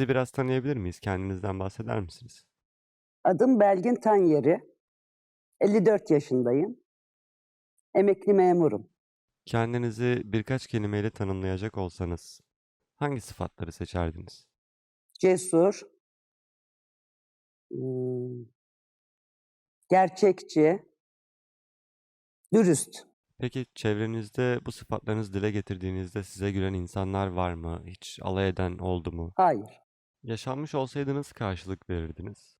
Sizi biraz tanıyabilir miyiz? Kendinizden bahseder misiniz? Adım Belgin Tanyeri. 54 yaşındayım. Emekli memurum. Kendinizi birkaç kelimeyle tanımlayacak olsanız hangi sıfatları seçerdiniz? Cesur. ımm, gerçekçi. Dürüst. Peki çevrenizde bu sıfatlarınızı dile getirdiğinizde size gülen insanlar var mı? Hiç alay eden oldu mu? Hayır. Yaşanmış olsaydı nasıl karşılık verirdiniz?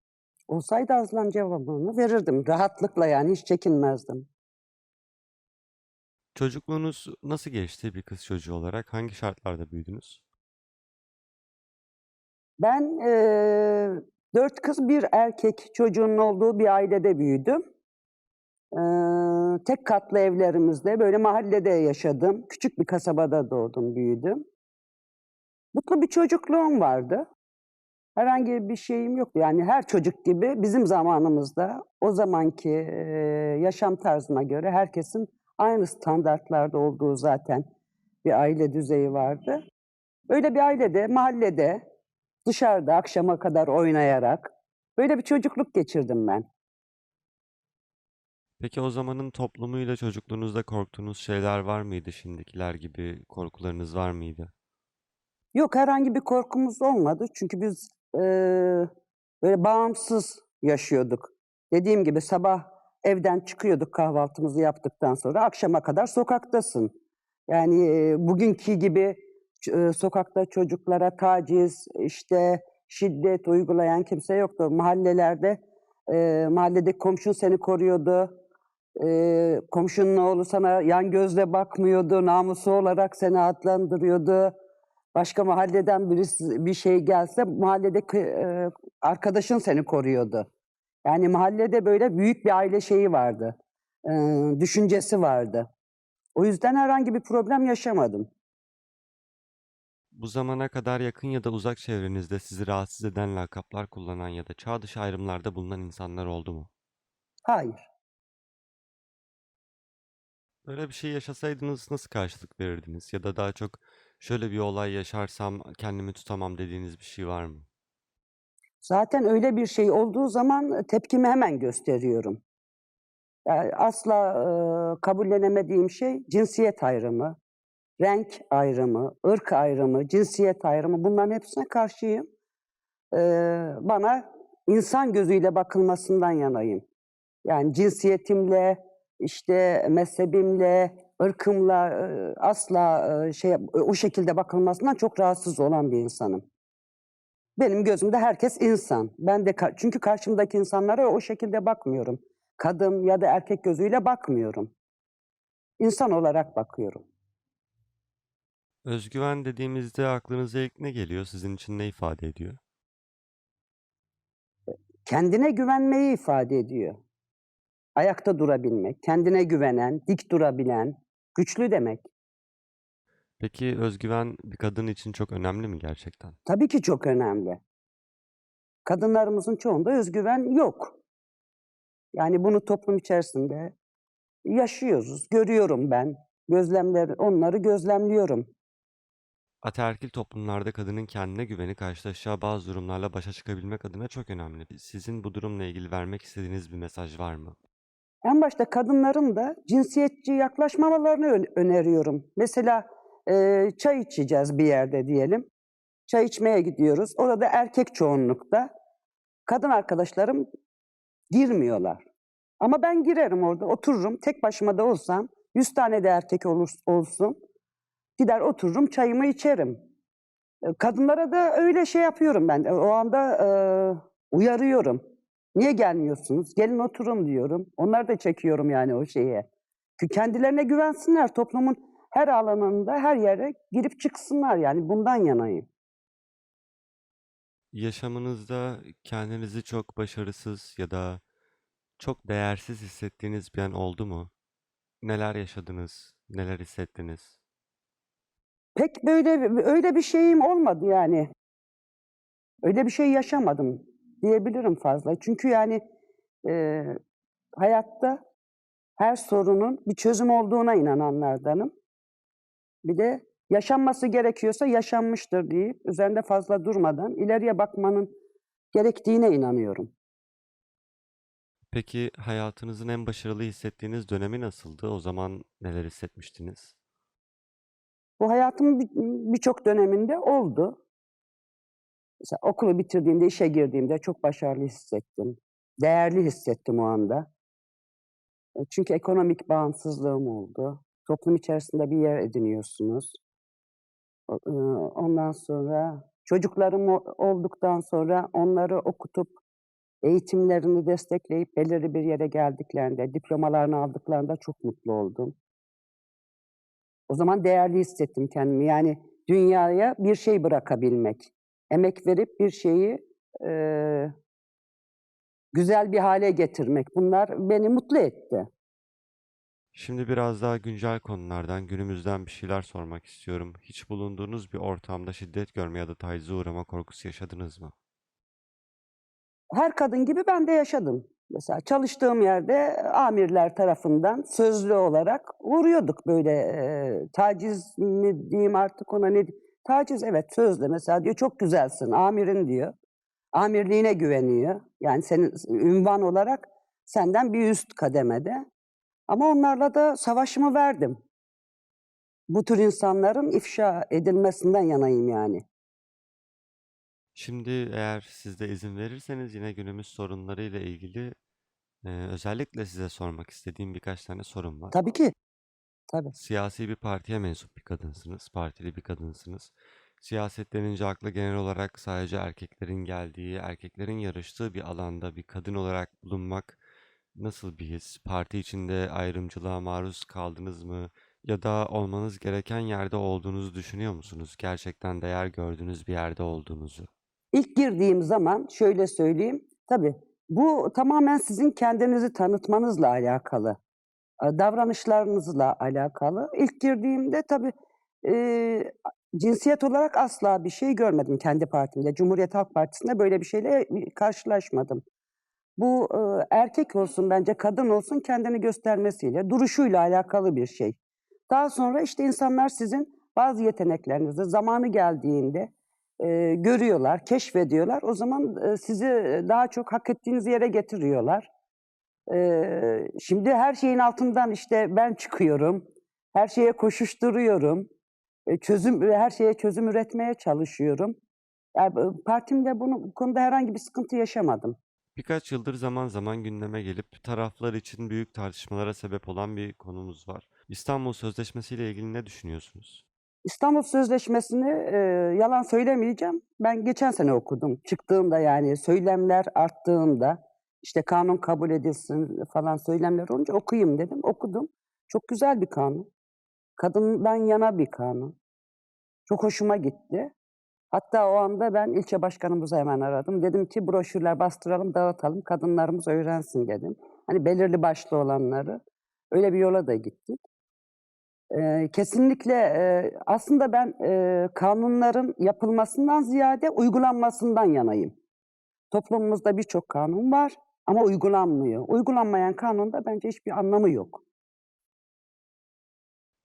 Olsaydı Aslan cevabını verirdim. Rahatlıkla yani hiç çekinmezdim. Çocukluğunuz nasıl geçti bir kız çocuğu olarak? Hangi şartlarda büyüdünüz? Ben, eee, 4 kız 1 erkek çocuğunun olduğu bir ailede büyüdüm. Eee, tek katlı evlerimizde, böyle mahallede yaşadım. Küçük bir kasabada doğdum, büyüdüm. Mutlu bir çocukluğum vardı. Herhangi bir şeyim yoktu. Yani her çocuk gibi bizim zamanımızda o zamanki, yaşam tarzına göre herkesin aynı standartlarda olduğu zaten bir aile düzeyi vardı. Öyle bir ailede, mahallede, dışarıda akşama kadar oynayarak böyle bir çocukluk geçirdim ben. Peki o zamanın toplumuyla çocukluğunuzda korktuğunuz şeyler var mıydı? Şimdikiler gibi korkularınız var mıydı? Yok, herhangi bir korkumuz olmadı. Çünkü biz, eee, böyle bağımsız yaşıyorduk. Dediğim gibi sabah evden çıkıyorduk kahvaltımızı yaptıktan sonra, akşama kadar sokaktasın. Yani, eee, bugünkü gibi eee, sokakta çocuklara taciz, işte, şiddet uygulayan kimse yoktu. Mahallelerde, eee, mahalledeki komşun seni koruyordu. Eee, komşunun oğlu sana yan gözle bakmıyordu, namusu olarak seni adlandırıyordu. Başka mahalleden birisi bir şey gelse mahalledeki, eee, arkadaşın seni koruyordu. Yani mahallede böyle büyük bir aile şeyi vardı, eee, düşüncesi vardı. O yüzden herhangi bir problem yaşamadım. Bu zamana kadar yakın ya da uzak çevrenizde sizi rahatsız eden lakaplar kullanan ya da çağ dışı ayrımlarda bulunan insanlar oldu mu? Hayır. Böyle bir şey yaşasaydınız nasıl karşılık verirdiniz? Ya da daha çok şöyle bir olay yaşarsam kendimi tutamam dediğiniz bir şey var mı? Zaten öyle bir şey olduğu zaman tepkimi hemen gösteriyorum. Ya, asla, eee, kabullenemediğim şey cinsiyet ayrımı, renk ayrımı, ırk ayrımı, cinsiyet ayrımı bunların hepsine karşıyım. Eee, bana insan gözüyle bakılmasından yanayım. Yani cinsiyetimle, işte, mezhebimle, ırkımla, eee, asla, eee, şey o şekilde bakılmasından çok rahatsız olan bir insanım. Benim gözümde herkes insan. Ben de ka çünkü karşımdaki insanlara o şekilde bakmıyorum. Kadın ya da erkek gözüyle bakmıyorum. İnsan olarak bakıyorum. Öz güven dediğimizde aklınıza ilk ne geliyor? Sizin için ne ifade ediyor? Kendine güvenmeyi ifade ediyor. Ayakta durabilmek, kendine güvenen, dik durabilen, güçlü demek. Peki öz güven bir kadın için çok önemli mi gerçekten? Tabii ki çok önemli. Kadınlarımızın çoğunda öz güven yok. Yani bunu toplum içerisinde yaşıyoruz, görüyorum ben. Gözlemler onları gözlemliyorum. Ataerkil toplumlarda kadının kendine güveni karşılaşacağı bazı durumlarla başa çıkabilmek adına çok önemli. Sizin bu durumla ilgili vermek istediğiniz bir mesaj var mı? En başta kadınların da cinsiyetçi yaklaşmamalarını ön öneriyorum. Mesela, eee, çay içeceğiz bir yerde diyelim. Çay içmeye gidiyoruz. Orada erkek çoğunlukta. Kadın arkadaşlarım girmiyorlar. Ama ben girerim orada, otururum. Tek başıma da olsam 100 tane de erkek olurs olsun, gider otururum, çayımı içerim. Eee, kadınlara da öyle şey yapıyorum ben. O anda, eee, uyarıyorum. "Niye gelmiyorsunuz? Gelin oturun." diyorum. Onları da çekiyorum yani o şeye. Ki kendilerine güvensinler. Toplumun her alanında, her yere girip çıksınlar yani bundan yanayım. Yaşamınızda kendinizi çok başarısız ya da çok değersiz hissettiğiniz bir an oldu mu? Neler yaşadınız? Neler hissettiniz? Pek böyle öyle bir şeyim olmadı yani. Öyle bir şey yaşamadım diyebilirim fazla. Çünkü yani, eee, hayatta her sorunun bir çözüm olduğuna inananlardanım. Bir de yaşanması gerekiyorsa yaşanmıştır deyip üzerinde fazla durmadan ileriye bakmanın gerektiğine inanıyorum. Peki hayatınızın en başarılı hissettiğiniz dönemi nasıldı? O zaman neler hissetmiştiniz? Bu hayatımın bir- birçok döneminde oldu. Mesela okulu bitirdiğimde, işe girdiğimde çok başarılı hissettim. Değerli hissettim o anda. E, Çünkü ekonomik bağımsızlığım oldu. Toplum içerisinde bir yer ediniyorsunuz. E, Ondan sonra çocuklarım olduktan sonra onları okutup eğitimlerini destekleyip belirli bir yere geldiklerinde, diplomalarını aldıklarında çok mutlu oldum. O zaman değerli hissettim kendimi. Yani dünyaya bir şey bırakabilmek, emek verip bir şeyi eee, güzel bir hale getirmek. Bunlar beni mutlu etti. Şimdi biraz daha güncel konulardan, günümüzden bir şeyler sormak istiyorum. Hiç bulunduğunuz bir ortamda şiddet görme ya da tacize uğrama korkusu yaşadınız mı? Her kadın gibi ben de yaşadım. Mesela çalıştığım yerde amirler tarafından sözlü olarak vuruyorduk böyle eee, taciz mi diyeyim artık ona ne di- Taciz evet sözlü mesela diyor çok güzelsin amirin diyor. Amirliğine güveniyor. Yani senin ünvan olarak senden bir üst kademede. Ama onlarla da savaşımı verdim. Bu tür insanların ifşa edilmesinden yanayım yani. Şimdi eğer siz de izin verirseniz yine günümüz sorunlarıyla ilgili e, özellikle size sormak istediğim birkaç tane sorum var. Tabii ki. Tabii. Siyasi bir partiye mensup bir kadınsınız, partili bir kadınsınız. Siyaset denince akla genel olarak sadece erkeklerin geldiği, erkeklerin yarıştığı bir alanda bir kadın olarak bulunmak nasıl bir his? Parti içinde ayrımcılığa maruz kaldınız mı? Ya da olmanız gereken yerde olduğunuzu düşünüyor musunuz? Gerçekten değer gördüğünüz bir yerde olduğunuzu. İlk girdiğim zaman şöyle söyleyeyim. Tabii bu tamamen sizin kendinizi tanıtmanızla alakalı. Davranışlarınızla alakalı. İlk girdiğimde tabii e, cinsiyet olarak asla bir şey görmedim kendi partimde. Cumhuriyet Halk Partisi'nde böyle bir şeyle karşılaşmadım. Bu e, erkek olsun bence kadın olsun kendini göstermesiyle, duruşuyla alakalı bir şey. Daha sonra işte insanlar sizin bazı yeteneklerinizi zamanı geldiğinde e, görüyorlar, keşfediyorlar. O zaman e, sizi daha çok hak ettiğiniz yere getiriyorlar. E, şimdi her şeyin altından işte ben çıkıyorum, her şeye koşuşturuyorum, e, çözüm her şeye çözüm üretmeye çalışıyorum. Yani, e, partimde bunu bu konuda herhangi bir sıkıntı yaşamadım. Birkaç yıldır zaman zaman gündeme gelip taraflar için büyük tartışmalara sebep olan bir konumuz var. İstanbul Sözleşmesi ile ilgili ne düşünüyorsunuz? İstanbul Sözleşmesi'ni e, yalan söylemeyeceğim. Ben geçen sene okudum. Çıktığımda yani söylemler arttığında işte kanun kabul edilsin falan söylemler olunca okuyayım dedim. Okudum. Çok güzel bir kanun. Kadından yana bir kanun. Çok hoşuma gitti. Hatta o anda ben ilçe başkanımızı hemen aradım. Dedim ki broşürler bastıralım, dağıtalım, kadınlarımız öğrensin dedim. Hani belirli başlı olanları. Öyle bir yola da gittik. Eee, kesinlikle, eee, aslında ben, eee, kanunların yapılmasından ziyade uygulanmasından yanayım. Toplumumuzda birçok kanun var ama uygulanmıyor. Uygulanmayan kanunda bence hiçbir anlamı yok.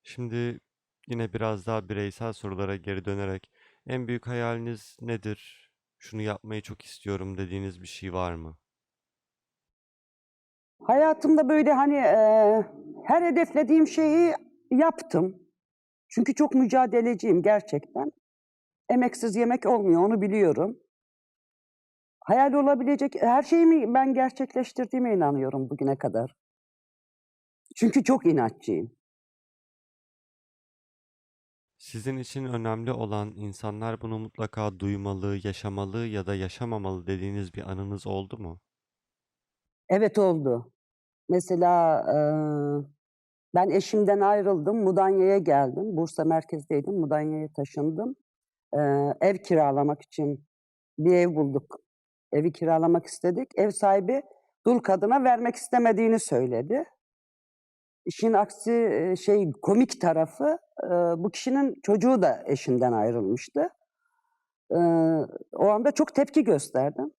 Şimdi yine biraz daha bireysel sorulara geri dönerek en büyük hayaliniz nedir? Şunu yapmayı çok istiyorum dediğiniz bir şey var mı? Hayatımda böyle hani, eee, her hedeflediğim şeyi yaptım. Çünkü çok mücadeleciyim gerçekten. Emeksiz yemek olmuyor, onu biliyorum. Hayal olabilecek her şeyimi ben gerçekleştirdiğime inanıyorum bugüne kadar. Çünkü çok inatçıyım. Sizin için önemli olan insanlar bunu mutlaka duymalı, yaşamalı ya da yaşamamalı dediğiniz bir anınız oldu mu? Evet, oldu. Mesela, eee, ben eşimden ayrıldım, Mudanya'ya geldim. Bursa merkezdeydim, Mudanya'ya taşındım. Eee, ev kiralamak için bir ev bulduk. Evi kiralamak istedik. Ev sahibi dul kadına vermek istemediğini söyledi. İşin aksi, eee, şey, komik tarafı, eee, bu kişinin çocuğu da eşinden ayrılmıştı. Eee, o anda çok tepki gösterdim.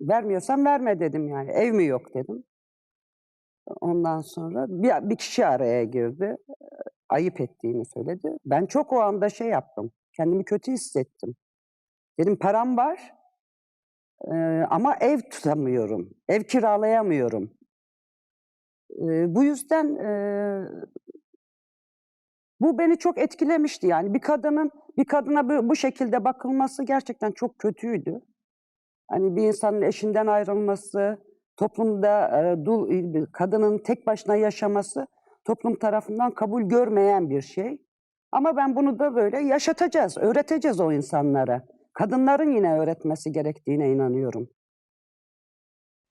"Vermiyorsan verme." dedim yani. "Ev mi yok?" dedim. Ondan sonra bir bir kişi araya girdi. ayıp ettiğini söyledi. Ben çok o anda şey yaptım. Kendimi kötü hissettim. Dedim param var eee, ama ev tutamıyorum. Ev kiralayamıyorum. Eee, bu yüzden eee, bu beni çok etkilemişti yani. Bir kadının bir kadına bu, bu şekilde bakılması gerçekten çok kötüydü. Hani bir insanın eşinden ayrılması, toplumda e, dul, e, kadının tek başına yaşaması toplum tarafından kabul görmeyen bir şey. Ama ben bunu da böyle yaşatacağız, öğreteceğiz o insanlara. Kadınların yine öğretmesi gerektiğine inanıyorum.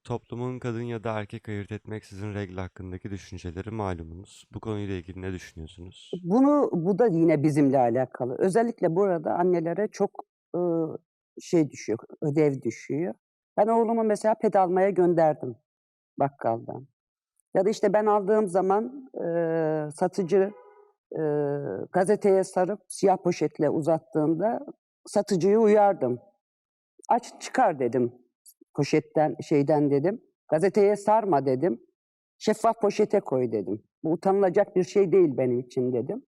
Toplumun kadın ya da erkek ayırt etmeksizin regl hakkındaki düşünceleri malumunuz. Bu konuyla ilgili ne düşünüyorsunuz? Bunu bu da yine bizimle alakalı. Özellikle burada annelere çok e, şey düşüyor, ödev düşüyor. Ben oğlumu mesela ped almaya gönderdim bakkaldan. Ya da işte ben aldığım zaman e, satıcı e, gazeteye sarıp siyah poşetle uzattığında satıcıyı uyardım. Aç çıkar dedim poşetten şeyden dedim. Gazeteye sarma dedim. Şeffaf poşete koy dedim. Bu utanılacak bir şey değil benim için dedim.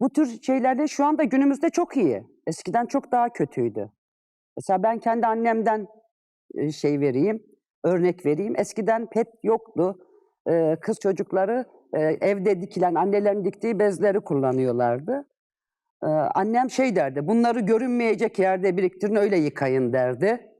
Bu tür şeylerde şu anda günümüzde çok iyi. Eskiden çok daha kötüydü. Mesela ben kendi annemden e, şey vereyim, örnek vereyim. Eskiden pet yoktu. Ee, Kız çocukları e, evde dikilen, annelerin diktiği bezleri kullanıyorlardı. Ee, Annem şey derdi, bunları görünmeyecek yerde biriktirin öyle yıkayın derdi.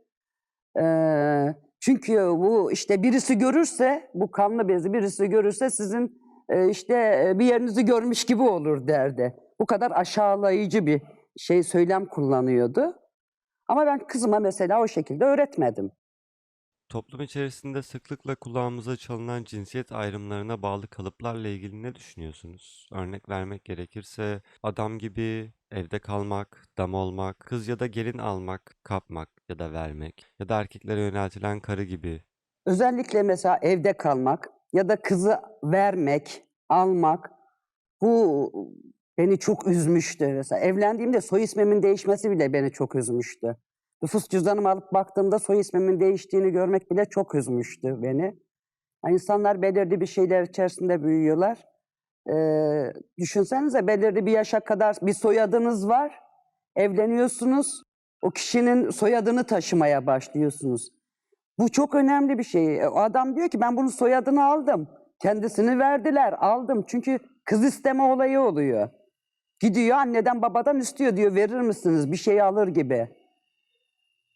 Ee, çünkü bu işte birisi görürse, bu kanlı bezi birisi görürse sizin e, işte e, bir yerinizi görmüş gibi olur derdi. Bu kadar aşağılayıcı bir şey söylem kullanıyordu. Ama ben kızıma mesela o şekilde öğretmedim. Toplum içerisinde sıklıkla kulağımıza çalınan cinsiyet ayrımlarına bağlı kalıplarla ilgili ne düşünüyorsunuz? Örnek vermek gerekirse adam gibi evde kalmak, dam olmak, kız ya da gelin almak, kapmak ya da vermek ya da erkeklere yöneltilen karı gibi. Özellikle mesela evde kalmak ya da kızı vermek, almak bu beni çok üzmüştü. Mesela evlendiğimde soy ismimin değişmesi bile beni çok üzmüştü. Nüfus cüzdanımı alıp baktığımda soy ismimin değiştiğini görmek bile çok üzmüştü beni. Yani insanlar belirli bir şeyler içerisinde büyüyorlar. Ee, düşünsenize belirli bir yaşa kadar bir soyadınız var. Evleniyorsunuz. O kişinin soyadını taşımaya başlıyorsunuz. Bu çok önemli bir şey. E, O adam diyor ki ben bunun soyadını aldım. Kendisini verdiler, aldım. Çünkü kız isteme olayı oluyor. Gidiyor anneden babadan istiyor diyor verir misiniz bir şey alır gibi.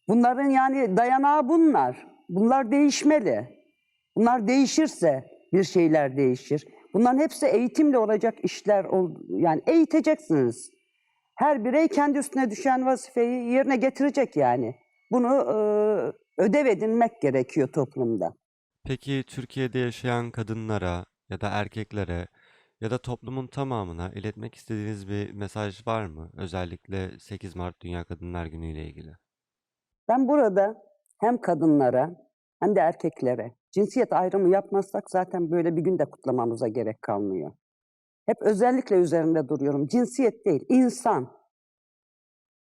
Bunların yani dayanağı bunlar. Bunlar değişmeli. Bunlar değişirse bir şeyler değişir. Bunların hepsi eğitimle olacak işler. Yani eğiteceksiniz. Her birey kendi üstüne düşen vazifeyi yerine getirecek yani. Bunu e, ödev edinmek gerekiyor toplumda. Peki Türkiye'de yaşayan kadınlara ya da erkeklere ya da toplumun tamamına iletmek istediğiniz bir mesaj var mı? Özellikle 8 Mart Dünya Kadınlar Günü ile ilgili. Ben burada hem kadınlara hem de erkeklere cinsiyet ayrımı yapmazsak zaten böyle bir gün de kutlamamıza gerek kalmıyor. Hep özellikle üzerinde duruyorum. Cinsiyet değil, insan.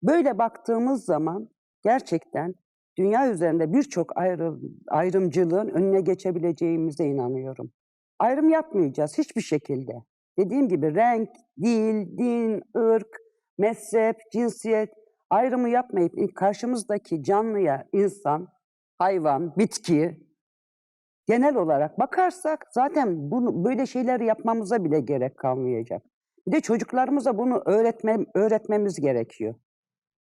Böyle baktığımız zaman gerçekten dünya üzerinde birçok ayrı, ayrımcılığın önüne geçebileceğimize inanıyorum. Ayrım yapmayacağız hiçbir şekilde. Dediğim gibi renk, dil, din, ırk, mezhep, cinsiyet ayrımı yapmayıp karşımızdaki canlıya, insan, hayvan, bitki genel olarak bakarsak zaten bunu böyle şeyler yapmamıza bile gerek kalmayacak. Bir de çocuklarımıza bunu öğretme, öğretmemiz gerekiyor.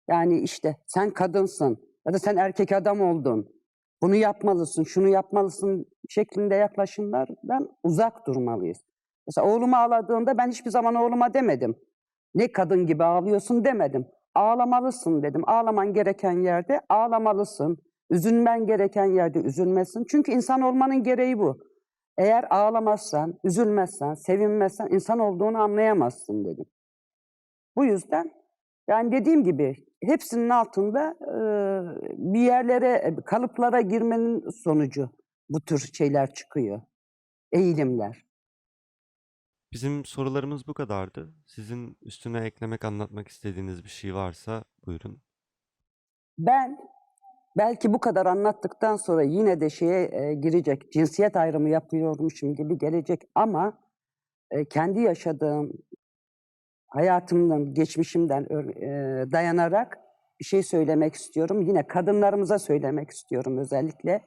Yani işte sen kadınsın ya da sen erkek adam oldun. Bunu yapmalısın, şunu yapmalısın şeklinde yaklaşımlardan uzak durmalıyız. Mesela oğlumu ağladığında ben hiçbir zaman oğluma demedim. Ne kadın gibi ağlıyorsun demedim. Ağlamalısın dedim. Ağlaman gereken yerde ağlamalısın. Üzülmen gereken yerde üzülmesin. Çünkü insan olmanın gereği bu. Eğer ağlamazsan, üzülmezsen, sevinmezsen insan olduğunu anlayamazsın dedim. Bu yüzden yani dediğim gibi hepsinin altında e, bir yerlere, kalıplara girmenin sonucu bu tür şeyler çıkıyor. Eğilimler. Bizim sorularımız bu kadardı. Sizin üstüne eklemek, anlatmak istediğiniz bir şey varsa buyurun. Ben belki bu kadar anlattıktan sonra yine de şeye e, girecek, cinsiyet ayrımı yapıyormuşum gibi gelecek ama eee, kendi yaşadığım hayatımdan, geçmişimden eee, dayanarak bir şey söylemek istiyorum. Yine kadınlarımıza söylemek istiyorum özellikle.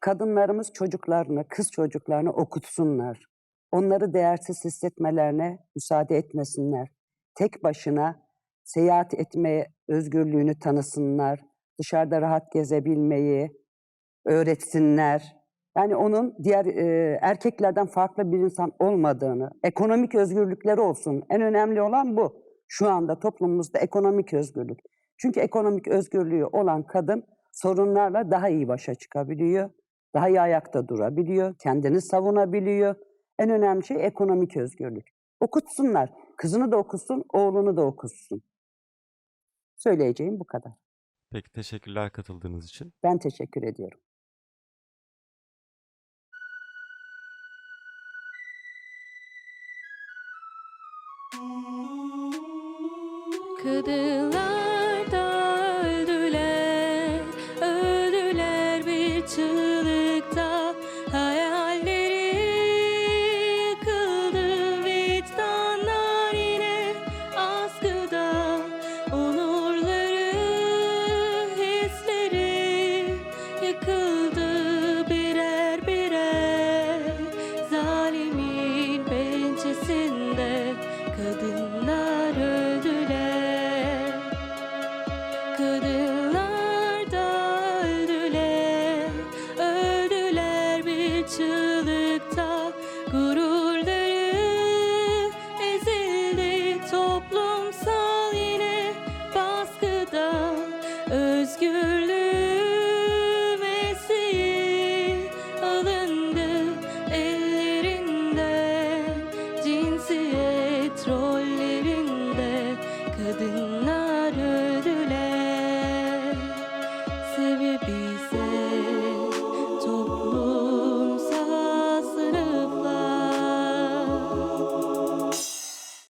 Kadınlarımız çocuklarını, kız çocuklarını okutsunlar. Onları değersiz hissetmelerine müsaade etmesinler. Tek başına seyahat etme özgürlüğünü tanısınlar. Dışarıda rahat gezebilmeyi öğretsinler. Yani onun diğer, eee, erkeklerden farklı bir insan olmadığını, ekonomik özgürlükleri olsun. En önemli olan bu. Şu anda toplumumuzda ekonomik özgürlük. Çünkü ekonomik özgürlüğü olan kadın sorunlarla daha iyi başa çıkabiliyor. Daha iyi ayakta durabiliyor, kendini savunabiliyor. En önemli şey ekonomik özgürlük. Okutsunlar. Kızını da okutsun, oğlunu da okutsun. Söyleyeceğim bu kadar. Peki teşekkürler katıldığınız için. Ben teşekkür ediyorum. Kadınlar